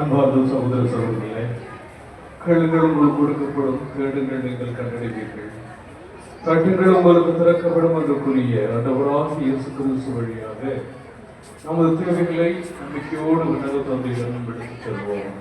அன்பார்ந்த சகோதர சகோதரிகளே கேளுங்கள் உங்களுக்கு கொடுக்கப்படும் கேடுங்கள் நீங்கள் கண்டடைவீர்கள். தட்டுங்கள் உங்களுக்கு திறக்கப்படும் என்று கூறிய ஆண்டவராக இயேசு கிறிஸ்து வழியாக நமது தேவைகளை நம்பிக்கையோடு விண்ணக தந்தையிடம் எடுத்துச் செல்வோம்.